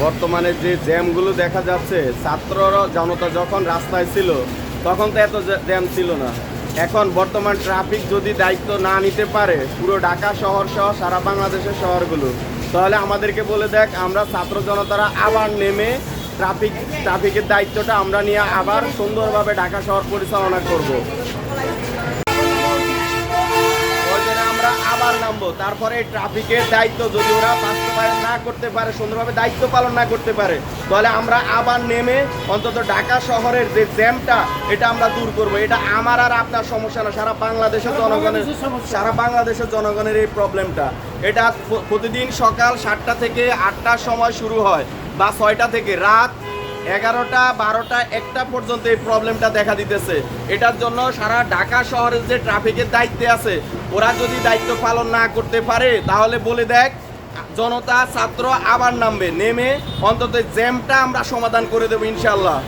বর্তমানে যে জ্যামগুলো দেখা যাচ্ছে, ছাত্ররা জনতা যখন রাস্তায় ছিল, তখন তো এত জ্যাম ছিল না। এখন বর্তমান ট্রাফিক যদি দায়িত্ব না নিতে পারে, পুরো ঢাকা শহর সহ সারা বাংলাদেশের শহরগুলো, তাহলে আমাদেরকে বলে দেখ, আমরা ছাত্র জনতারা আবার নেমে ট্রাফিক, ট্রাফিকের দায়িত্বটা আমরা নিয়ে আবার সুন্দরভাবে ঢাকা শহর পরিচালনা করব প্রয়োজনে আমরা নামবো তারপরে ট্রাফিকের দায়িত্ব যদি ওরা বাস্তবায়ন না করতে পারে সুন্দরভাবে দায়িত্ব পালন না করতে পারে তাহলে আমরা আবার নেমে অন্তত ঢাকা শহরের যে জ্যামটা এটা আমরা দূর করব। এটা আমার আর আপনার সমস্যা না সারা বাংলাদেশের জনগণের সারা বাংলাদেশের জনগণের এই প্রবলেমটা। এটা প্রতিদিন সকাল সাতটা থেকে আটটার সময় শুরু হয় বা ছয়টা থেকে। রাত এগারোটা, বারোটা, একটা পর্যন্ত এই প্রবলেমটা দেখা দিতেছে। এটার জন্য সারা ঢাকা শহরের যে ট্রাফিকের দায়িত্বে আছে, ওরা যদি দায়িত্ব পালন না করতে পারে, তাহলে বলে দেখ, জনতা, ছাত্র আবার নামবে, নেমে অন্তত জ্যামটা আমরা সমাধান করে দেবো ইনশাল্লাহ